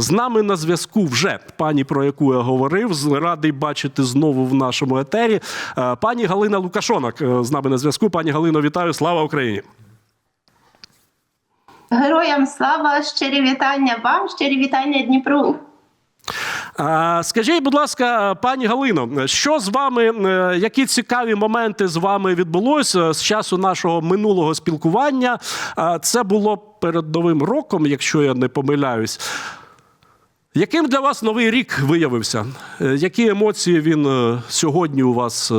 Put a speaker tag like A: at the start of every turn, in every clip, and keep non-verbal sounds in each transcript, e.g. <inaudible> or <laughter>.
A: З нами на зв'язку вже пані, про яку я говорив. Радий бачити знову в нашому етері. Е, Пані Галина Лукашонок е, з нами на зв'язку. Пані Галино, вітаю! Слава Україні!
B: Героям слава, щирі вітання вам, щирі вітання Дніпру.
A: Скажіть, будь ласка, пані Галино, що з вами, е, які цікаві моменти з вами відбулося з часу нашого минулого спілкування? Це було перед Новим роком, якщо я не помиляюсь. Яким для вас новий рік виявився? Е, Які емоції він е, сьогодні у вас е,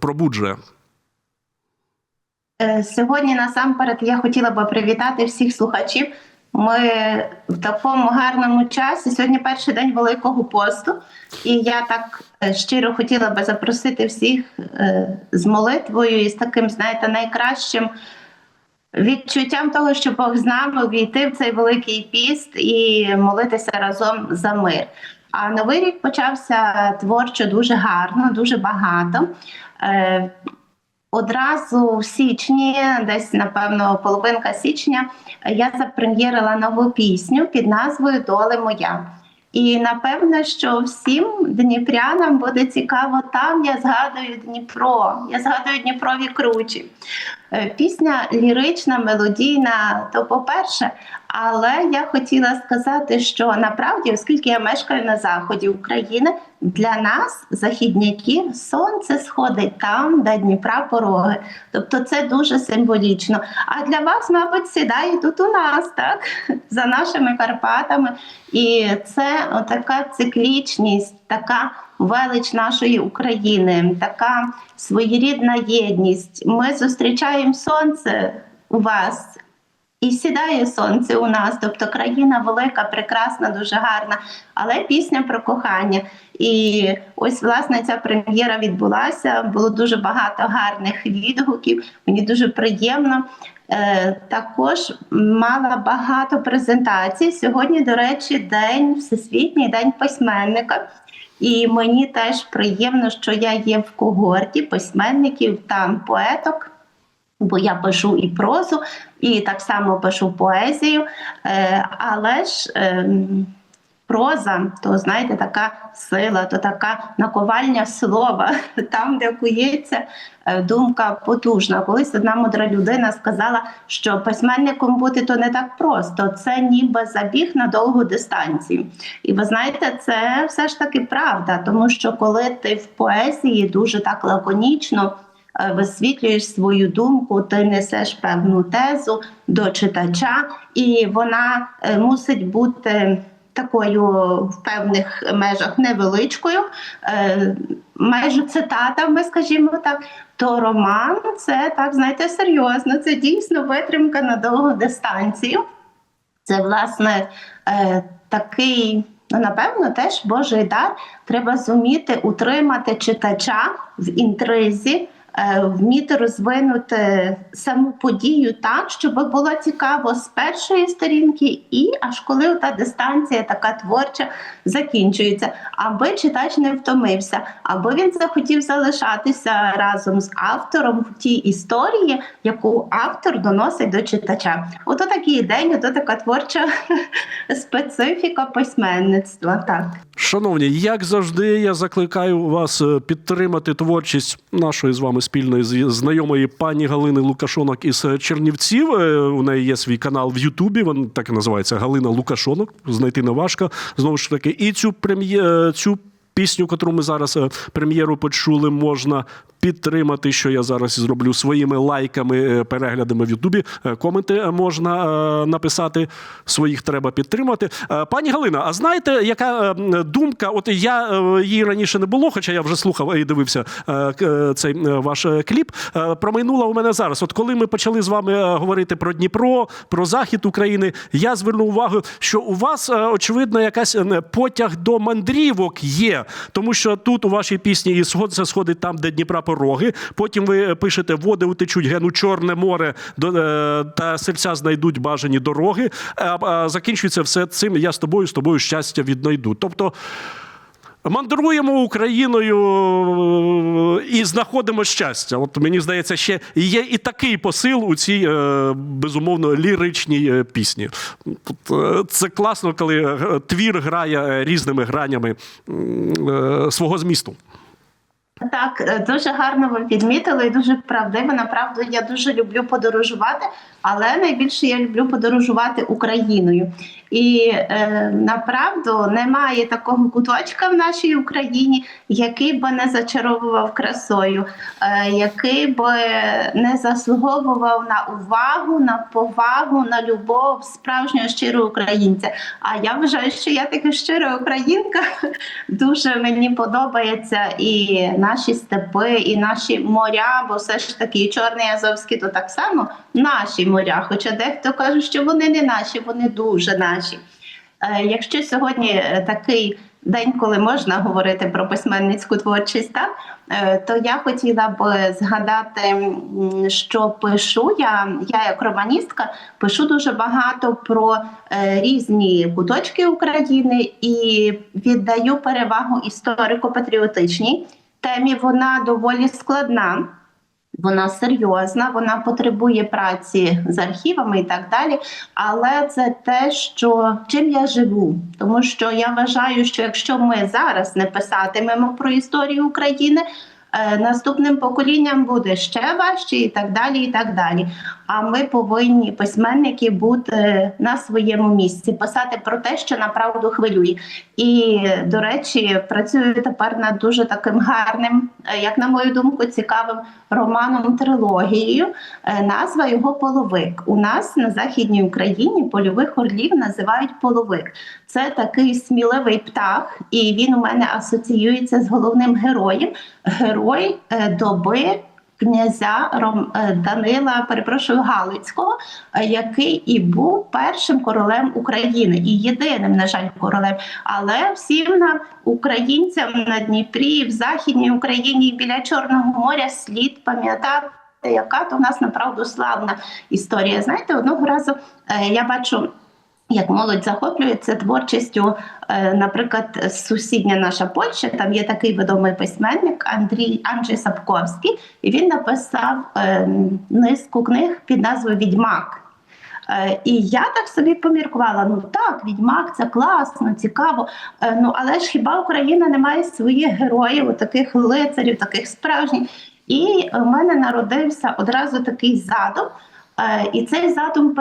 A: пробуджує?
B: Сьогодні насамперед я хотіла би привітати всіх слухачів. Ми в такому гарному часі. Сьогодні перший день Великого посту, і я так щиро хотіла би запросити всіх з молитвою і з таким, знаєте, найкращим відчуттям того, що Бог з нами увійти в цей великий піст і молитися разом за мир. А новий рік почався творчо дуже гарно, дуже багато. Е, Одразу в січні, десь напевно половинка січня, я запрем'єрила нову пісню під назвою Доле моя. І напевно, що всім дніпрянам буде цікаво там. Я згадую Дніпро, я згадую Дніпрові кручі. Е, Пісня лірична, мелодійна, то по-перше, але я хотіла сказати, що направді, оскільки я мешкаю на заході України, для нас, західняків, сонце сходить там, де Дніпра пороги. Тобто це дуже символічно. А для вас, мабуть, сідає тут у нас, так? За нашими Карпатами. І це така циклічність, така велич нашої України, така своєрідна єдність. Ми зустрічаємо сонце у вас. І сідає сонце у нас, тобто країна велика, прекрасна, дуже гарна, але пісня про кохання. І ось власне ця прем'єра відбулася. Було дуже багато гарних відгуків. Мені дуже приємно. Е, також мала багато презентацій. Сьогодні, до речі, день всесвітній день письменника. І мені теж приємно, що я є в когорті письменників та поеток бо я пишу і прозу, і так само пишу поезію. Е, але ж е, проза, то знаєте, така сила, то така наковальня слова, <laughs> там, де кується е, думка потужна. Колись одна мудра людина сказала, що письменником бути то не так просто, це ніби забіг на довгу дистанцію. І ви знаєте, це все ж таки правда, тому що коли ти в поезії дуже так лаконічно висвітлюєш свою думку, ти несеш певну тезу до читача, і вона е, мусить бути такою в певних межах невеличкою, е, майже цитатами, скажімо так. То роман це так, знаєте, серйозно. Це дійсно витримка на довгу дистанцію. Це, власне, е, такий, ну, напевно, теж Божий дар. Треба зуміти утримати читача в інтризі, е, вміти розвинути саму подію так, щоб було цікаво з першої сторінки, і аж коли та дистанція така творча закінчується, аби читач не втомився, аби він захотів залишатися разом з автором в тій історії, яку автор доносить до читача. Ото такий день, ото така творча <laughs> специфіка письменництва. Так.
A: Шановні, як завжди, я закликаю вас е, підтримати творчість нашої з вами спільної знайомої пані Галини Лукашонок із е, Чернівців. Е, У неї є свій канал в Ютубі. Він так і називається Галина Лукашонок. Знайти не важко. Знову ж таки, і цю прем'є цю. Пісню, яку ми зараз е, прем'єру почули, можна підтримати, що я зараз зроблю своїми лайками, е, переглядами в Ютубі. Е, Коменти можна написати. Своїх треба підтримати. Пані Галина, а знаєте, яка думка? От я її раніше не було, хоча я вже слухав і дивився цей ваш кліп. Промайнула у мене зараз. От коли ми почали з вами говорити про Дніпро, про захід України, я звернув увагу, що у вас очевидно якась потяг до мандрівок є, тому що тут у вашій пісні і сонце сходить там, де Дніпра пороги. Потім ви пишете води утечуть гену Чорне море е, та серця знайдуть бажані дороги. А, а закінчується все цим. Я з тобою, з тобою щастя віднайду. Тобто. Мандруємо Україною е, і знаходимо щастя. От мені здається, ще є і такий посил у цій е, безумовно ліричній е, пісні. Це класно, коли твір грає різними гранями свого змісту.
B: Так, е, дуже гарно ви підмітили і дуже правдиво. Направду я дуже люблю подорожувати, але найбільше я люблю подорожувати Україною. І е, направду немає такого куточка в нашій Україні, який би не зачаровував красою, е, який би не заслуговував на увагу, на повагу, на любов справжнього щирого українця. А я вважаю, що я така щира українка. <laughs> Дуже мені подобається і наші степи, і наші моря, бо все ж таки Чорний Азовський то так само наші моря. Хоча дехто каже, що вони не наші, вони дуже наші. Е, Якщо сьогодні е, такий день, коли можна говорити про письменницьку творчість, так, е, то я хотіла б згадати, що пишу я, я як романістка, пишу дуже багато про різні куточки України і віддаю перевагу історико-патріотичній темі. Вона доволі складна. Вона серйозна, вона потребує праці з архівами і так далі. Але це те, що чим я живу, тому що я вважаю, що якщо ми зараз не писатимемо про історію України, наступним поколінням буде ще важче, і так далі. І так далі. А ми повинні письменники бути на своєму місці, писати про те, що направду хвилює. І до речі, працюю тепер над дуже таким гарним, е, як на мою думку, цікавим романом трилогією. Е, Назва його половик. У нас на західній Україні польових орлів називають половик. Це такий сміливий птах, і він у мене асоціюється з головним героєм. Герой е, доби князя Ром е, Данила, перепрошую Галицького, е, який і був першим королем України і єдиним, на жаль, королем. Але всім нам, українцям на Дніпрі, в Західній Україні біля Чорного моря слід пам'ятати. Яка то в нас направду славна історія? Знаєте, одного разу я бачу як молодь захоплюється творчістю, е, наприклад, сусідня наша Польща, там є такий відомий письменник Андрій Анджей Сапковський, і він написав е, низку книг під назвою Відьмак. Е, І я так собі поміркувала: ну так, відьмак це класно, цікаво. Ну але ж хіба Україна не має своїх героїв, таких лицарів, таких справжніх? І в мене народився одразу такий задум. Е, І цей задум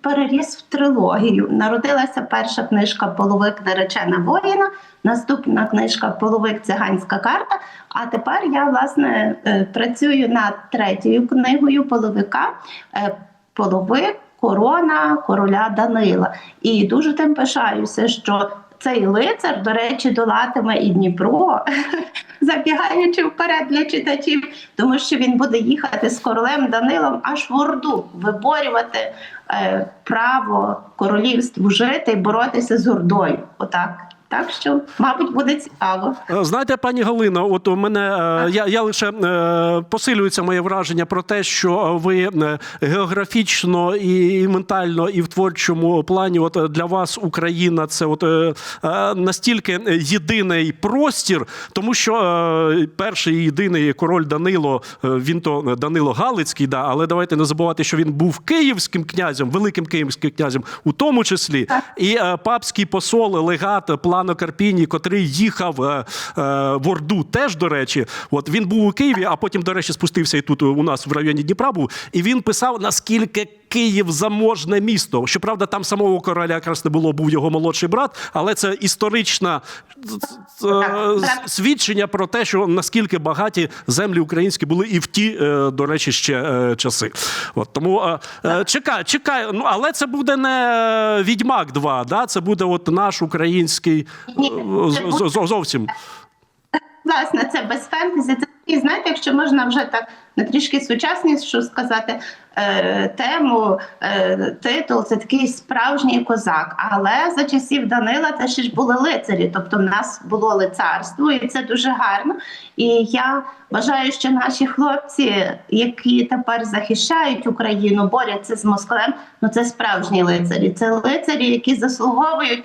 B: переріс в трилогію. Народилася перша книжка Половик наречена воїна, наступна книжка Половик циганська карта. А тепер я власне е, працюю над третьою книгою Половика е, Половик, корона короля Данила. І дуже тим пишаюся, що цей лицар, до речі, долатиме і Дніпро, <laughs> забігаючи вперед для читачів, тому що він буде їхати з королем Данилом аж в Орду, виборювати е, право королівству жити і боротися з Ордою. Отак. Так що, мабуть, буде цікаво.
A: Е, Знаєте, пані Галина, от у мене е, я, я лише е, посилюється моє враження про те, що ви географічно і ментально, і в творчому плані, от для вас Україна це от настільки єдиний простір, тому що перший і єдиний король Данило, він то Данило Галицький, да, але давайте не забувати, що він був київським князем, великим київським князем, у тому числі, і папський посол, легат Плано Карпіні, котрий їхав е, е, в Орду, теж до речі, от він був у Києві, а потім, до речі, спустився і тут у нас в районі Дніпра був, і він писав наскільки. Київ заможне місто. Щоправда, там самого короля якраз не було, був його молодший брат, але це історичне е, свідчення про те, що наскільки багаті землі українські були і в ті, е, до речі, ще е, часи. От тому чекай, чекай. Ну але це буде не Відьмак 2, да? це буде от наш український зовсім.
B: Власне, це без фентезі. Це і знаєте, якщо можна вже так на трішки сучасніше сказати е, тему, е, титул це такий справжній козак. Але за часів Данила це ще ж були лицарі, тобто в нас було лицарство, і це дуже гарно. І я вважаю, що наші хлопці, які тепер захищають Україну, борються з Москалем, ну це справжні лицарі. Це лицарі, які заслуговують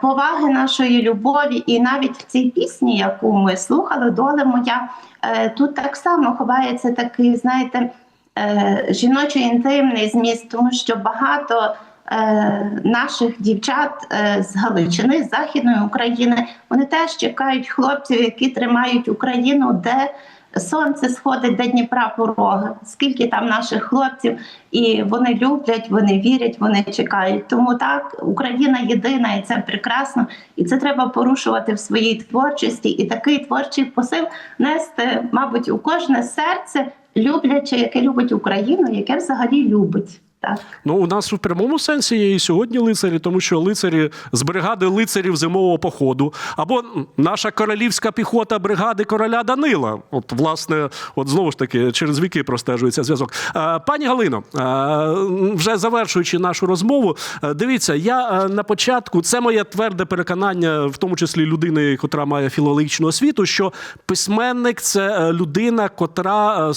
B: поваги нашої любові. І навіть в цій пісні, яку ми слухали, доля моя, е, тут так само ховається такий, знаєте, е, жіночий інтимний зміст, тому що багато. е, Наших дівчат е, з Галичини, з Західної України, вони теж чекають хлопців, які тримають Україну, де сонце сходить до Дніпра порога, Скільки там наших хлопців, і вони люблять, вони вірять, вони чекають. Тому так Україна єдина, і це прекрасно. І це треба порушувати в своїй творчості. І такий творчий посил нести, мабуть, у кожне серце, любляче, яке любить Україну, яке взагалі любить. Так.
A: Ну, у нас в прямому сенсі є і сьогодні лицарі, тому що лицарі з бригади лицарів зимового походу, або наша королівська піхота бригади короля Данила. От, власне, от знову ж таки, через віки простежується зв'язок. Е, Пані Галино, е, вже завершуючи нашу розмову, е, дивіться, я на початку, це моє тверде переконання, в тому числі людини, котра має філологічну освіту, що письменник це людина, котра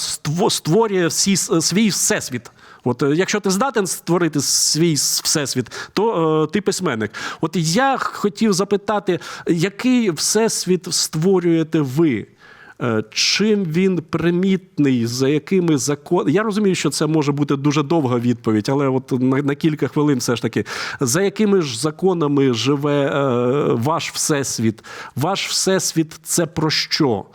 A: створює всі, свій всесвіт. От е, якщо ти здатен створити свій всесвіт, то е, ти письменник. От я хотів запитати, який всесвіт створюєте ви? Е, Чим він примітний, за якими законами? Я розумію, що це може бути дуже довга відповідь, але от на, на кілька хвилин все ж таки. За якими ж законами живе е, ваш всесвіт? Ваш всесвіт це про що?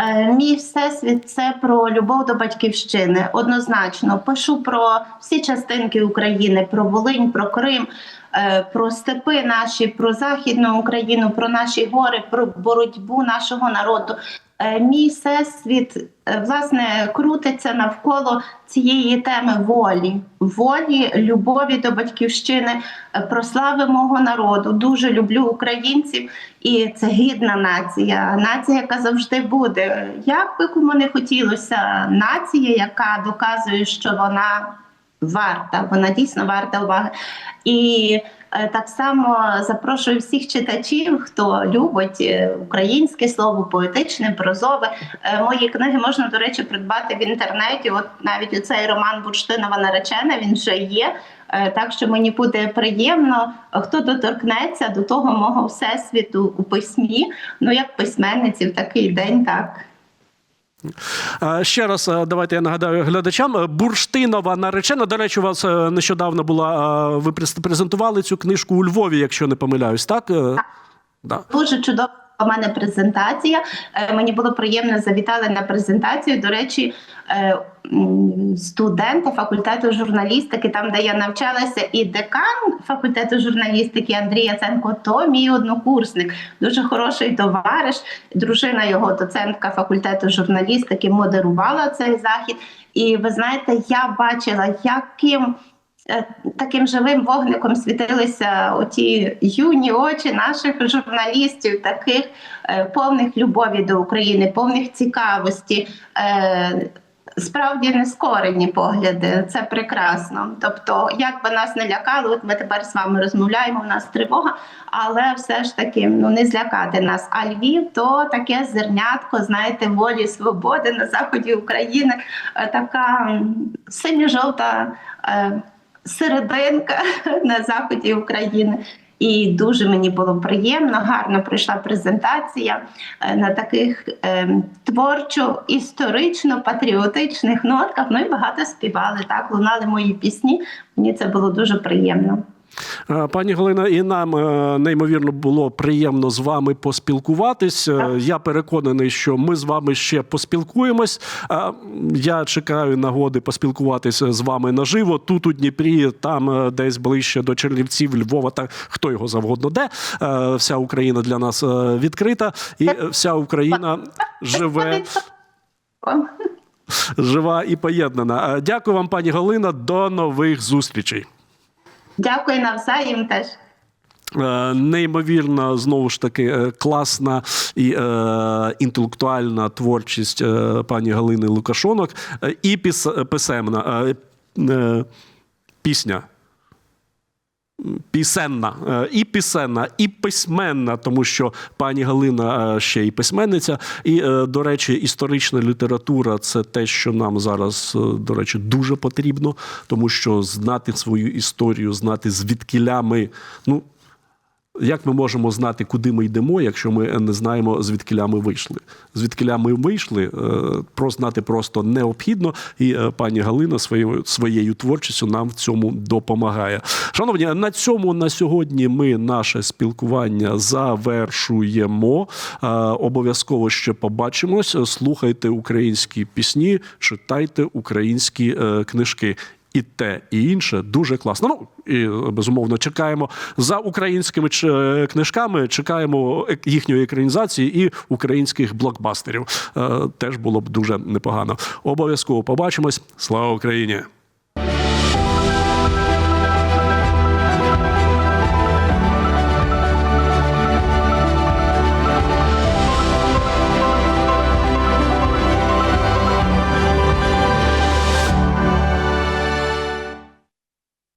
B: Е, Мій всесвіт це про любов до батьківщини. Однозначно пишу про всі частинки України, про Волинь, про Крим, е, про степи наші, про західну Україну, про наші гори, про боротьбу нашого народу. Е, Мій всесвіт е, власне крутиться навколо цієї теми волі, волі, любові до батьківщини, е, про слави мого народу. Дуже люблю українців, і це гідна нація. Нація, яка завжди буде. Як би кому не хотілося, нація, яка доказує, що вона варта, вона дійсно варта уваги. І так само запрошую всіх читачів, хто любить е, українське слово, поетичне, прозове. Е, Мої книги можна, до речі, придбати в інтернеті. От навіть оцей роман Бурштинова наречена він вже є. Е, Так що мені буде приємно, хто доторкнеться до того мого всесвіту у письмі. Ну як письменниці в такий день, так.
A: Е, Ще раз е, давайте я нагадаю глядачам. Е, Бурштинова наречена. До речі, у вас нещодавно була. Ви презентували цю книжку у Львові, якщо не помиляюсь, так? Да.
B: Дуже чудова у мене презентація. Е, Мені було приємно завітали на презентацію. До речі, е, м, студенти факультету журналістики, там де я навчалася, і декан факультету журналістики Андрій Яценко, то мій однокурсник, дуже хороший товариш. Дружина його, доцентка факультету журналістики, модерувала цей захід. І ви знаєте, я бачила, яким таким живим вогником світилися оті юні очі наших журналістів, таких е, повних любові до України, повних цікавості. Е, Справді нескорені погляди, це прекрасно. Тобто, як би нас не лякали, от ми тепер з вами розмовляємо, у нас тривога, але все ж таки ну не злякати нас. А Львів то таке зернятко, знаєте, волі свободи на заході України, е, така синьо-жовта е, серединка <laughs> на заході України. І дуже мені було приємно, гарно пройшла презентація е, на таких е, творчо-історично-патріотичних нотках. Ну і багато співали. Так лунали мої пісні. Мені це було дуже приємно.
A: Е, Пані Галина, і нам е, неймовірно було приємно з вами поспілкуватись. Е, Я переконаний, що ми з вами ще поспілкуємось. Я чекаю нагоди поспілкуватися з вами наживо. Тут у Дніпрі, там десь ближче до Чернівців, Львова, та хто його завгодно де. Вся Україна для нас відкрита, і вся Україна живе. Жива і поєднана. Дякую вам, пані Галина. До нових зустрічей.
B: Дякую на все їм теж.
A: Е, Неймовірна, знову ж таки, е, класна і е, інтелектуальна творчість е, пані Галини Лукашонок е, і піс, писемна е, е, пісня. Пісенна, Е, і пісенна, і письменна, тому що пані Галина е, ще й письменниця. І, е, до речі, історична література це те, що нам зараз, до речі, дуже потрібно, тому що знати свою історію, знати звідкіля ми. Ну, як ми можемо знати, куди ми йдемо, якщо ми не знаємо, звідкиля ми вийшли? Звідкиля ми вийшли, е, знати просто необхідно. І е, пані Галина своєю своєю творчістю нам в цьому допомагає. Шановні, на цьому на сьогодні ми наше спілкування завершуємо. Е, Обов'язково ще побачимось. Слухайте українські пісні, читайте українські книжки. І те, і інше дуже класно. Ну і безумовно чекаємо за українськими ч- книжками. Чекаємо їхньої екранізації і українських блокбастерів. Е, Теж було б дуже непогано. Обов'язково побачимось. Слава Україні!